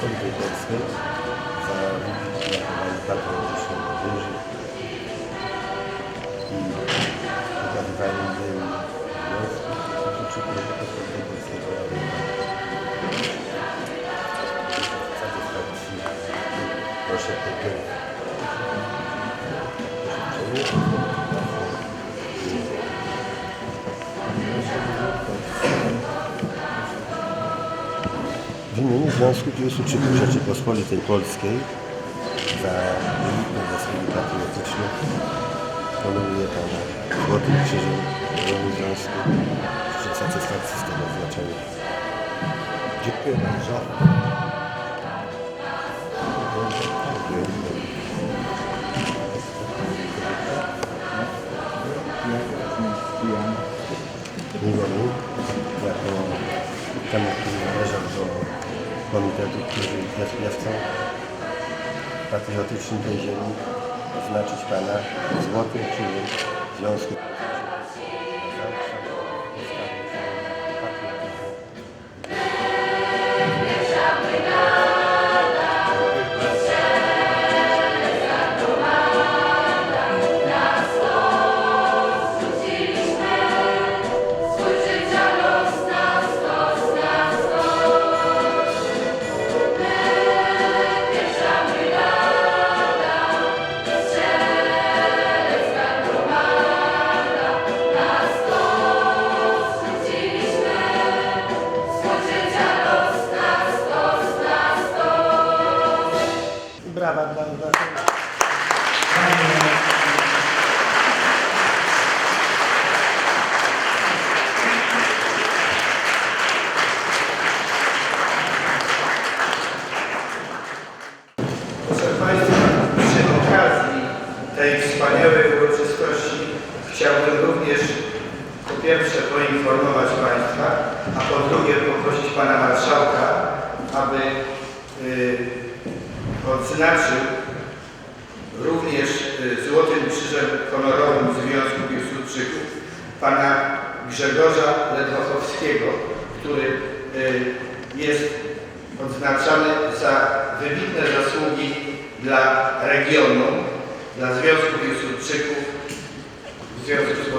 Rzeczypospolitej Polskiej za wybitne zachowanie patriotyczne młodzieży 23 Rzeczypospolitej Polskiej za wybitne zasługi patriotyczne honoruje Pana Złotym Krzyżem Rządu Związku przy satysfakcji z tego znaczenia. Dziękuję bardzo. Mimo mu, jako temat komitetu, który jest piewcą patriotycznym tej ziemi, oznaczyć Pana Złotym Krzyżem Związku wspaniałej uroczystości chciałbym również po pierwsze poinformować Państwa, a po drugie poprosić Pana Marszałka, aby y, odznaczył również y, Złotym Krzyżem Honorowym Związku Piłsudczyków Pana Grzegorza Ledwochowskiego, który y, jest odznaczany za wybitne zasługi dla regionu, dla Związku Piłsudczyków. Związku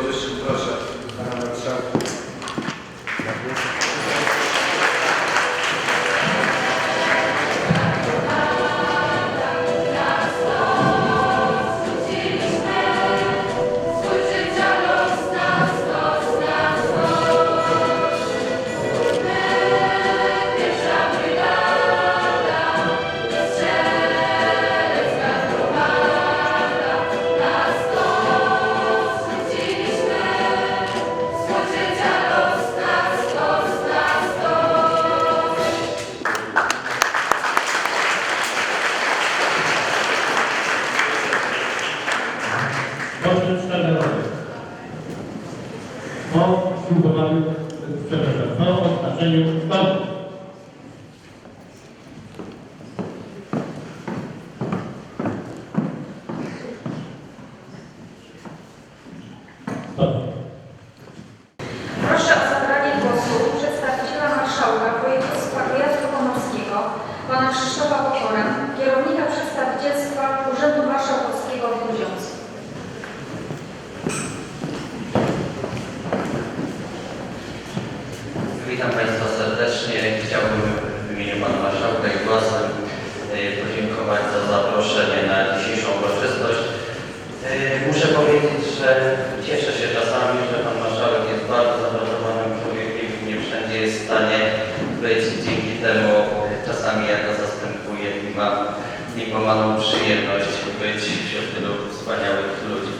przyjemność być wśród tylu wspaniałych ludzi.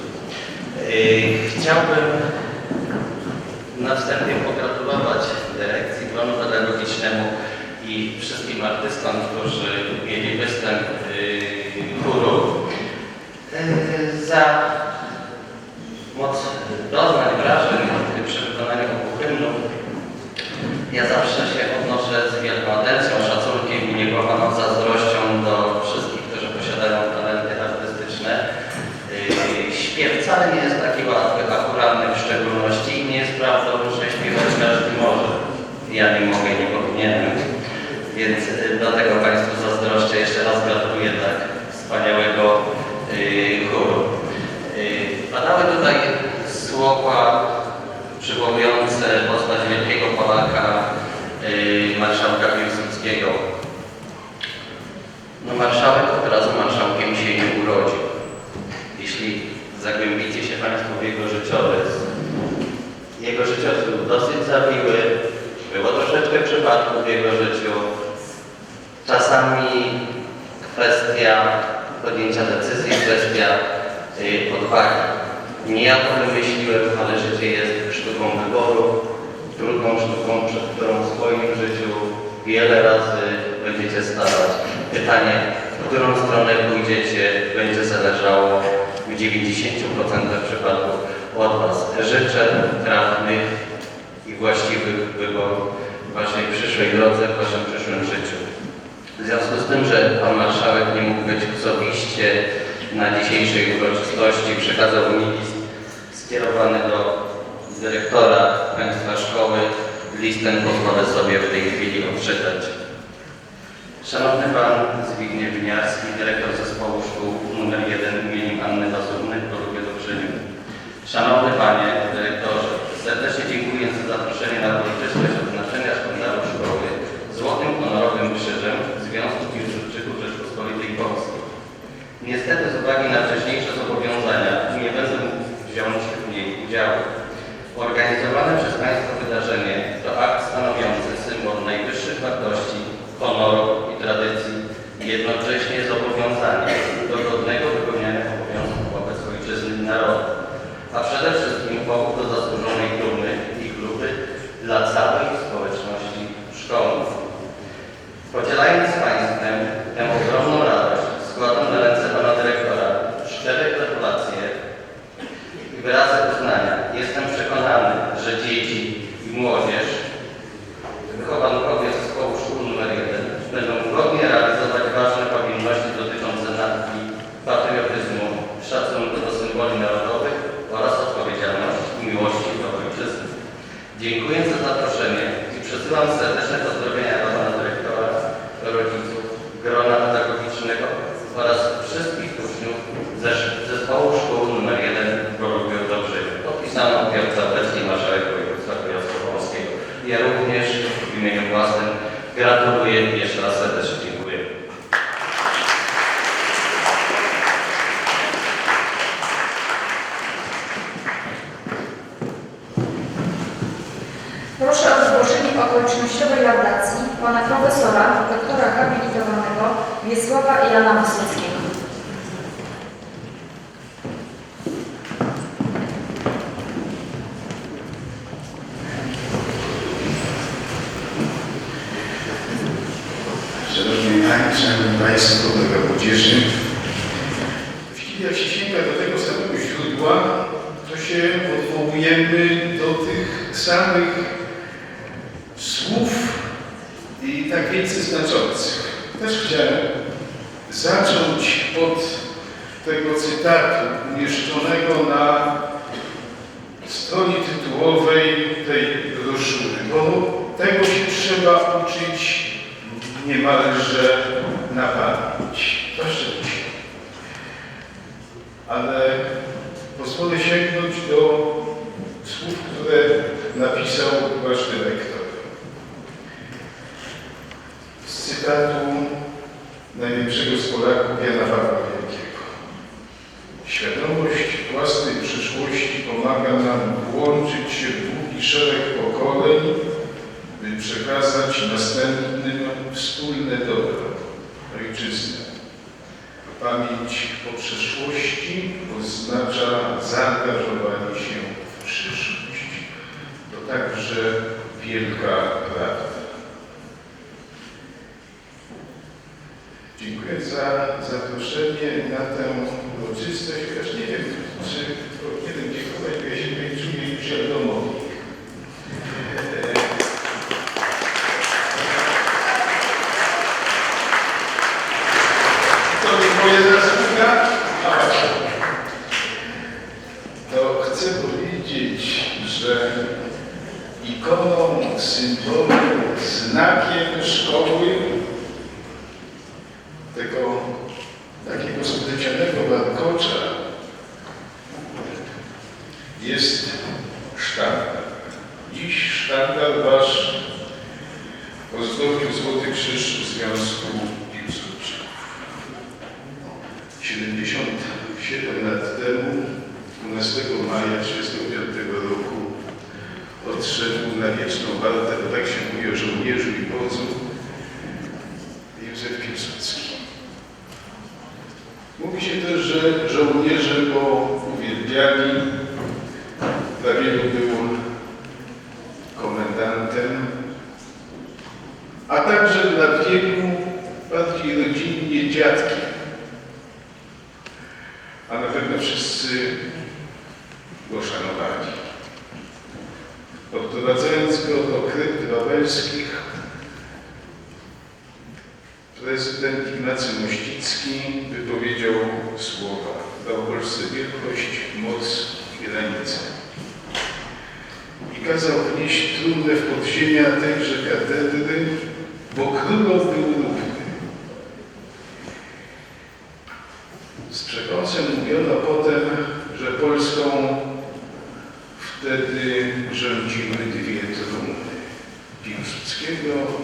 E, Chciałbym na wstępie pogratulować dyrekcji planu pedagogicznemu i wszystkim artystom, którzy mieli występ yy, chóru yy, za moc doznań, wrażeń przy wykonaniu hymnów. Ja zawsze się odnoszę z wielką atencją, szacunkiem i niekochaną zazdrością do wszystkich, którzy posiadają talenty artystyczne. Yy, Śpiew wcale nie jest taki łatwy, akuratny w szczególności i nie jest prawdą, że śpiewać każdy może. Ja nie mogę, nie powinienem, więc yy, dlatego Państwu jeszcze raz gratuluję tak wspaniałego y, chóru. Y, Padały tutaj słowa przywołujące postać wielkiego Polaka, y, marszałka Piłsudskiego. No marszałek od razu marszałkiem się nie urodził. Jeśli zagłębicie się Państwo w jego życiorys, jego życiorys był dosyć zawiły, było troszeczkę przypadków w jego życiu. Czasami kwestia podjęcia decyzji, kwestia y, odwagi. Nie ja to wymyśliłem, ale życie jest sztuką wyboru, trudną sztuką, przed którą w swoim życiu wiele razy będziecie stawać. Pytanie, w którą stronę pójdziecie, będzie zależało w 90% przypadków od Was. Życzę trafnych i właściwych wyborów w Waszej przyszłej drodze, w Waszym przyszłym życiu. W związku z tym, że Pan Marszałek nie mógł być osobiście na dzisiejszej uroczystości, przekazał mi list skierowany do dyrektora Państwa Szkoły. List ten pozwolę sobie w tej chwili odczytać. Szanowny Pan Zbigniew Winiarski, dyrektor Zespołu Szkół nr 1 imieniem Anny Wasówny w Chorobie Dobrzyniu. Szanowny Panie Dyrektorze, serdecznie dziękuję za zaproszenie na uroczystość odznaczenia sztandaru szkoły Złotym Honorowym Krzyżem Związku Piłsudczyków Rzeczpospolitej Polskiej. Niestety z uwagi na wcześniejsze zobowiązania nie będę mógł wziąć w niej udziału. Organizowane przez Państwa wydarzenie to akt stanowiący symbol najwyższych wartości, honoru i tradycji, jednocześnie zobowiązanie Fransa, National Conservative okolicznościowej laudacji pana profesora, doktora habilitowanego Wiesława Jana Wysockiego. Szanowni Panie, Szanowni Państwo, droga młodzieży. Jak się sięga do tego samego źródła, to się odwołujemy do tych samych słów i tak wielce znaczących. Też chciałem zacząć od tego cytatu umieszczonego na stronie tytułowej tej broszury, bo tego się trzeba uczyć niemalże na pamięć. Szczęście. Ale pozwolę sięgnąć do słów, które napisał wasz dyrektor. Z cytatu największego z Polaków Jana Pawła Wielkiego. Świadomość własnej przyszłości pomaga nam włączyć się w długi szereg pokoleń, by przekazać następnym wspólne dobro, ojczyznę. Pamięć o przeszłości oznacza zaangażowanie się w przyszłość. To także wielka prawda. Dziękuję za zaproszenie na tę uroczystość, chociaż nie wiem, czy powinienem dziękować, bo ja się czuję. To nie moja zasługa, to chcę powiedzieć, że ikoną, symbolem, znakiem szkoły na wieczną walkę, bo tak się mówi o żołnierzu i wodzu, Józef Piłsudski. Mówi się też, że żołnierze go uwielbiali, dla wielu był komendantem, a także dla wielu bardziej rodzinnie dziadkiem. A na pewno wszyscy go szanowali. Odprowadzając go do krypt wawelskich, prezydent Ignacy Mościcki wypowiedział słowa dał Polsce wielkość, moc i granice. I kazał wnieść trumnę w podziemia tejże katedry, bo królom był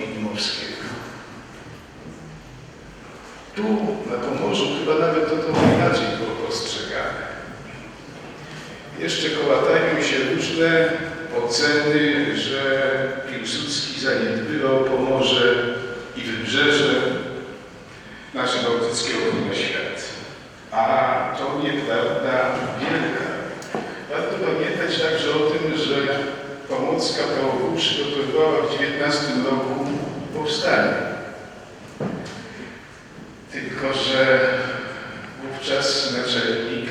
Dmowskiego. Tu na Pomorzu chyba nawet to trochę inaczej było postrzegane. Jeszcze kołatają się różne oceny, że Piłsudski zaniedbywał Pomorze i Wybrzeże nasze bałtyckiego na świat. A to nieprawda wielka. Warto pamiętać także o tym, że Pomocka POW przygotowywała w XIX roku powstanie. Tylko, że wówczas naczelnik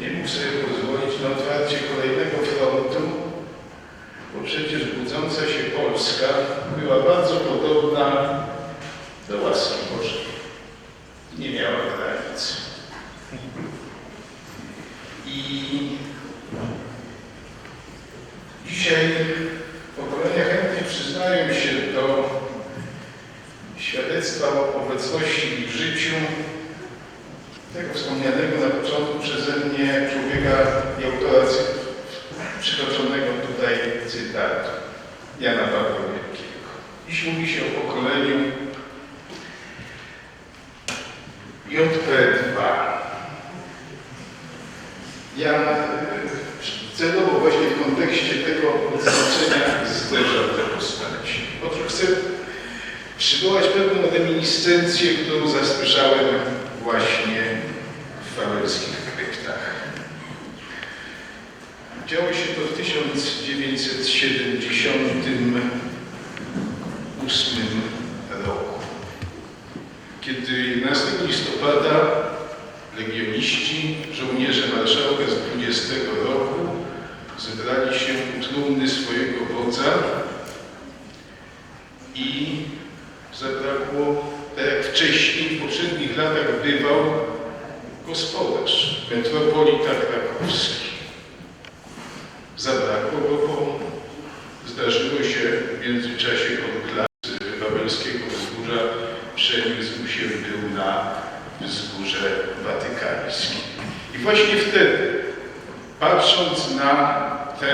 nie mógł sobie pozwolić na otwarcie kolejnego frontu, bo przecież budząca się Polska była bardzo podobna do łaski Bożej. Nie miała granic. I dzisiaj pokolenia chętnie przyznają się do świadectwa o obecności w ich życiu tego wspomnianego na początku przeze mnie człowieka i autora przytoczonego tutaj cytatu Jana Pawła Wielkiego. Dziś mówi się o pokoleniu JP2. Ja e, celowo właśnie w kontekście tego odznaczenia zderzam te postaci. Otóż chcę przywołać pewną reminiscencję, którą zasłyszałem właśnie w wawelskich kryptach. Działo się to w 1978 roku, kiedy 11 listopada legioniści, żołnierze marszałka z 20 roku zebrali się u trumny swojego wodza i zabrakło, tak jak wcześniej, w poprzednich latach bywał, gospodarz, metropolita krakowski. Zabrakło go, bo zdarzyło się w międzyczasie od z Wawelskiego Wzgórza przeniósł się był na Wzgórze Watykańskie. I właśnie wtedy, patrząc na tę,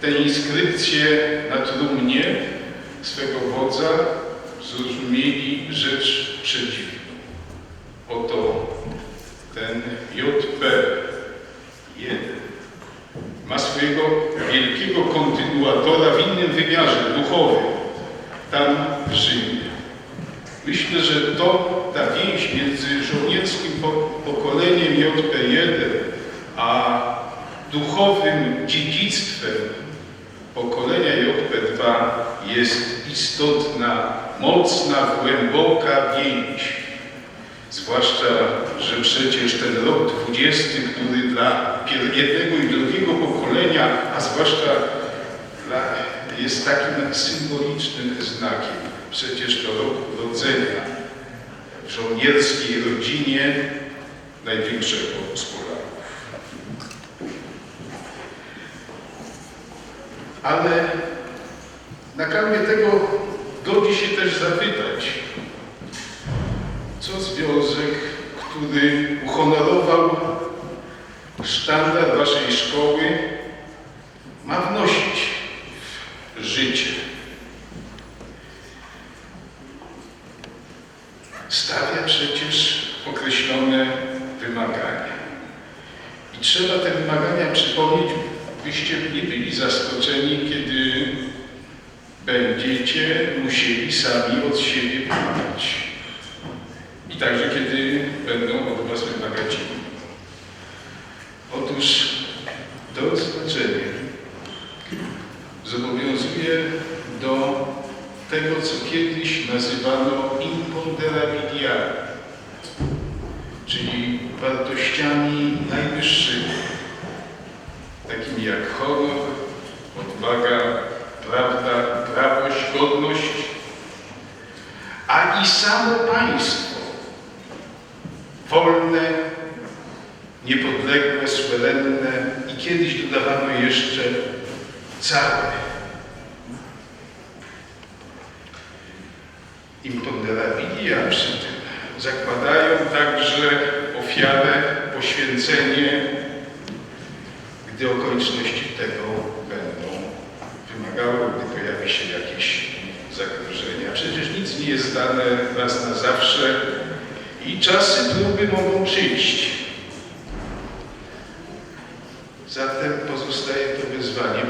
tę inskrypcję na trumnie swego wodza, zrozumieli rzecz przeciwną. Oto ten JP1 ma swojego wielkiego kontynuatora w innym wymiarze duchowym, tam w Rzymie. Myślę, że to ta więź między żołnierskim po- pokoleniem JP1 a duchowym dziedzictwem pokolenia JP2 jest istotna, mocna, głęboka więź. Zwłaszcza, że przecież ten rok 20, który dla jednego i drugiego pokolenia, a zwłaszcza dla, jest takim symbolicznym znakiem. Przecież to rok urodzenia w żołnierskiej rodzinie największego z Polaków. Ale na kanwie tego godzi się też zapytać, co związek, który uhonorował sztandar waszej szkoły, ma wnosić w życie? Stawia przecież określone wymagania. I trzeba te wymagania przypomnieć, byście nie byli zaskoczeni, kiedy będziecie musieli sami od siebie wymagać. I także kiedy będą od Was wymagać inni. Otóż to oznaczenie zobowiązuje do tego, co kiedyś nazywano imponderabiliami, czyli wartościami najwyższymi, takimi jak honor, odwaga, prawda, prawość, godność, a i samo państwo, wolne, niepodległe, suwerenne i kiedyś dodawano jeszcze całe. Imponderabilia przy tym zakładają także ofiarę, poświęcenie, gdy okoliczności tego będą wymagały, jakieś zagrożenie. A przecież nic nie jest dane raz na zawsze i czasy próby mogą przyjść. Zatem pozostaje to wyzwanie